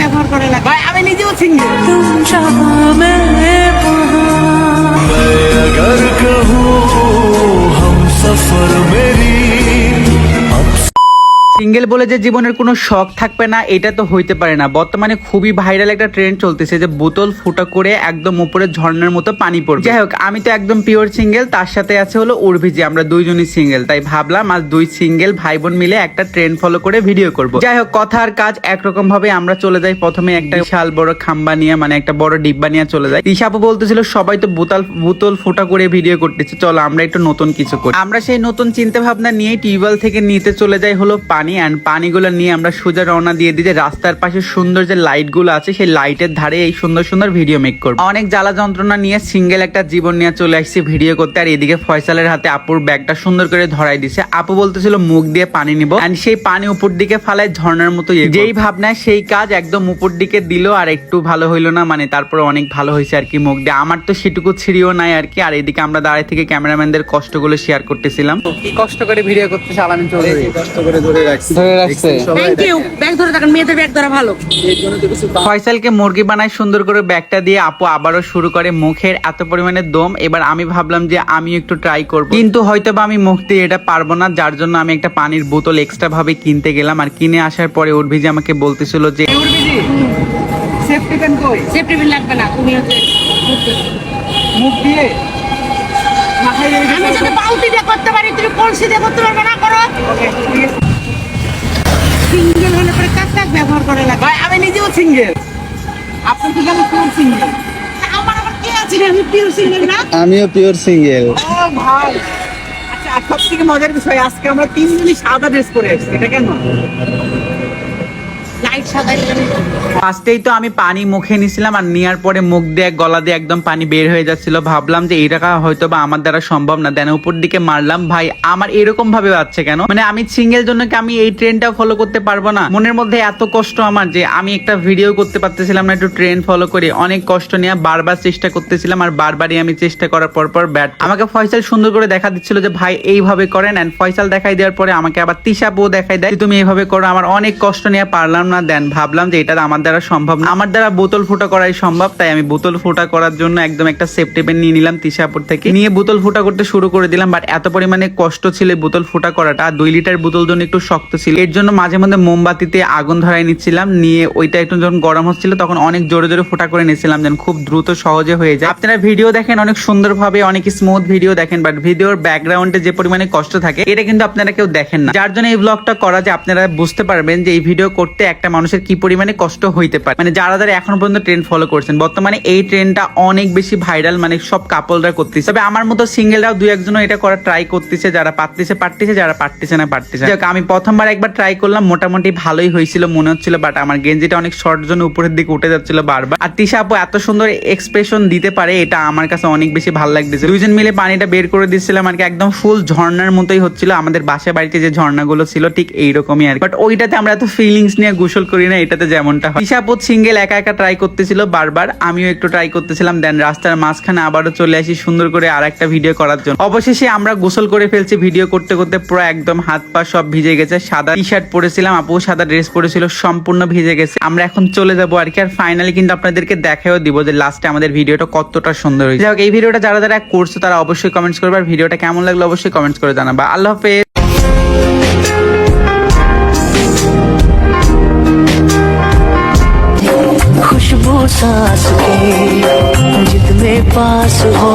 ব্যবহার করে না ভাই আমি নিজেও সিঙ্গেল সিঙ্গেল বলে যে জীবনের কোনো শখ থাকবে না, এটা তো হইতে পারে না। বর্তমানে খুবই ভাইরাল একটা ট্রেন্ড চলতেছে যে বোতল ফুটা করে একদম উপরে ঝর্ণার মতো পানি পড়বে। যাই হোক, আমি তো একদম পিওর সিঙ্গেল তার সাথে আছে হলো উর্ভিজি, আমরা দুইজনই সিঙ্গেল তাই ভাবলাম আজ দুই সিঙ্গেল ভাই বোন মিলে একটা ট্রেন্ড ফলো করে ভিডিও করব। যাই হোক, কথা আর কাজ একরকম ভাবে আমরা চলে যাই। প্রথমে একটা বিশাল বড় খাম্বা নিয়ে মানে একটা বড় ডিব্বা নিয়ে চলে যাই। তিশাপু বলতেছিল, সবাই তো বোতল বোতল ফুটা করে ভিডিও করতেছে। চলো, আমরা একটু নতুন কিছু করি। আমরা সেই নতুন চিন্তা ভাবনা নিয়ে টিউবওয়েল থেকে নিতে চলে যাই হলো পানি অ্যান্ড পানিগুলো নিয়ে আমরা সোজা রওনা দিয়ে যে রাস্তার পাশে সুন্দর যে লাইটগুলো আছে সেই লাইটের ধারে এই সুন্দর সুন্দর ভিডিও মেক করব। অনেক জ্বালা যন্ত্রণা নিয়ে সিঙ্গেল একটা জীবন নিয়ে চলে আসছি ভিডিও করতে আর এদিকে ফয়সালের হাতে আপুর ব্যাগটা সুন্দর করে ধরাই দিছে। আপু বলতেছিল মুখ দিয়ে পানি নিব। অ্যান্ড সেই পানি উপর দিকে ফালায় ঝর্ণার মতো যেই ভাবনায় সেই কাজ একদম উপর দিকে দিল আর একটু ভালো হইল না মানে তারপরে অনেক ভালো হয়েছে আর কি মুখ দিয়ে। আমার তো সেটুকু ছিড়িও নাই আর কি আর এদিকে আমরা দাঁড়ায় থেকে ক্যামেরাম্যানদের কষ্টগুলো শেয়ার করতেছিলাম। কি কষ্ট করে ভিডিও করতে আলামিন চলে কষ্ট করে ধরে রাখছি ধরে রাখছে। থ্যাংক ইউ ব্যাগ ধরে থাকেন মেয়েদের ব্যাগ ধরা ভালো। ফয়সালকে মুরগি বানায় সুন্দর করে ব্যাগটা দিয়ে আপু আবারও শুরু করে মুখের এত পরিমাণে দম এবার আমি ভাবলাম যে আমি একটু ট্রাই করব। কিন্তু হয়তো বা আমি মুখ দিয়ে এটা পারব না যার জন্য আমি একটা পানির বোতল এক্সট্রা ভাবে কিনতে গেলাম। আর কিনে আসার পরে উর্ভিজি আমাকে বলতেছিল যে সেফটি পেন কই? সেফটি বিল লাগবে না তুমি হচ্ছে মুখ দিয়ে? আমি যদি বালতি দিয়ে করতে পারি তুমি কলসি দিয়ে করতে পারবে না করো। সিঙ্গেল হলে পরে কাক কাক ব্যবহার করে লাগে? ভাই আমি নিজেও সিঙ্গেল। আপনি কি আমি কোন সিঙ্গেল? আমার আবার কে আছে? আমি পিওর সিঙ্গেল না? আমিও পিওর সিঙ্গেল ও ভাই। আচ্ছা সব থেকে মজার বিষয় আজকে আমরা তিনজনই সাদা ড্রেস পরে এসেছি এটা কেন ফার্স্টেই তো আমি পানি মুখে নিছিলাম আর নেওয়ার পরে মুখ দিয়ে গলা দিয়ে একদম পানি বের হয়ে যাচ্ছিল। ভাবলাম যে এই টাকা হয়তো বা আমার দ্বারা সম্ভব না। দেন উপর দিকে মারলাম, ভাই, আমার এরকম ভাবে পাচ্ছে কেন? মানে আমি সিঙ্গেল জন্য কি আমি এই ট্রেনটা ফলো করতে পারব না? মনের মধ্যে এত কষ্ট আমার যে আমি একটা ভিডিও করতে পারতেছিলাম না, একটু ট্রেন ফলো করে। অনেক কষ্ট নিয়ে বারবার চেষ্টা করতেছিলাম আর বারবারই আমি চেষ্টা করার পর পর ব্যাট আমাকে ফয়সাল সুন্দর করে দেখা দিচ্ছিল যে, ভাই, এইভাবে করেন। এন্ড ফয়সাল দেখাই দেওয়ার পরে আমাকে আবার তিশাপও দেখাই দেয়, তুমি এইভাবে করো। আমার অনেক কষ্ট নিয়ে পারলাম না, দেন ভাবলাম যে এটা আমার দ্বারা সম্ভব না। আমার দ্বারা বোতল ফোটা করাই সম্ভব, তাই আমি বোতল ফোটা করার জন্য একদম একটা সেফটি পেন নিয়ে নিলাম তিশাপুর থেকে। নিয়ে বোতল ফোটা করতে শুরু করে দিলাম বাট এত পরিমাণে কষ্ট ছিল বোতল ফোটা করাটা। আর দুই লিটার বোতল জন্য একটু শক্ত ছিল। এর জন্য মাঝে মধ্যে মোমবাতিতে আগুন ধরাই নিচ্ছিলাম, নিয়ে ওইটা একটু যখন গরম হচ্ছিল তখন অনেক জোরে জোরে ফোটা করে নিচ্ছিলাম যেন খুব দ্রুত সহজে হয়ে যায়। আপনারা ভিডিও দেখেন, অনেক সুন্দরভাবে, অনেক স্মুথ ভিডিও দেখেন বাট ভিডিওর ব্যাকগ্রাউন্ডে যে পরিমাণে কষ্ট থাকে, এটা কিন্তু আপনারা কেউ দেখেন না। যার জন্য এই ব্লগটা করা যে আপনারা বুঝতে পারবেন যে এই ভিডিও করতে একটা মানুষের কি পরিমাণে কষ্ট হইতে পারে? মানে যারা যারা এখন পর্যন্ত ট্রেন্ড ফলো করছেন, বর্তমানে এই ট্রেন্ডটা অনেক বেশি ভাইরাল মানে সব কাপলরা করতেছে। তবে আমার মতো সিঙ্গেলরাও দুই একজনও এটা করা ট্রাই করতেছে, যারা পারতেছে পারতেছে, যারা পারতেছে না, পারতেছে আমি প্রথমবার একবার ট্রাই করলাম, মোটামুটি ভালোই হয়েছিল, মনে হচ্ছিল বাট আমার গেঞ্জিটা অনেক শর্ট জন্য উপরের দিকে উঠে যাচ্ছিল বারবার। আর তিশা আপু এত সুন্দর এক্সপ্রেশন দিতে পারে, এটা আমার কাছে অনেক বেশি ভালো লাগতেছে। দুইজন মিলে পানিটা বের করে দিচ্ছিলাম, আর কি একদম ফুল ঝর্ণার মতোই হচ্ছিল। আমাদের বাসা বাড়িতে যে ঝর্ণাগুলো ছিল, ঠিক এইরকমই আর বাট ওইটাতে আমরা এত ফিলিংস নিয়ে গোসল করি না এটাতে যেমনটা হয়। তিশাপুত সিঙ্গেল একা একা ট্রাই করতেছিল বারবার, আমিও একটু ট্রাই করতেছিলাম দেন রাস্তার মাঝখানে আবারও চলে আসি সুন্দর করে আর একটা ভিডিও করার জন্য। অবশেষে আমরা গোসল করে ফেলছি ভিডিও করতে করতে পুরো একদম হাত পা সব ভিজে গেছে, সাদা টি শার্ট পরেছিলাম, আপু সাদা ড্রেস পরেছিল, সম্পূর্ণ ভিজে গেছে। আমরা এখন চলে যাব আর কি, আর ফাইনালি কিন্তু আপনাদেরকে দেখাও দিব যে লাস্টে আমাদের ভিডিওটা কতটা সুন্দর হয়েছে। এই ভিডিওটা যারা যারা করছে তারা অবশ্যই কমেন্টস করবে, আর ভিডিওটা কেমন লাগল অবশ্যই কমেন্টস করে জানাবা। আল্লাহ হাফেজ। सांस के जितने पास हो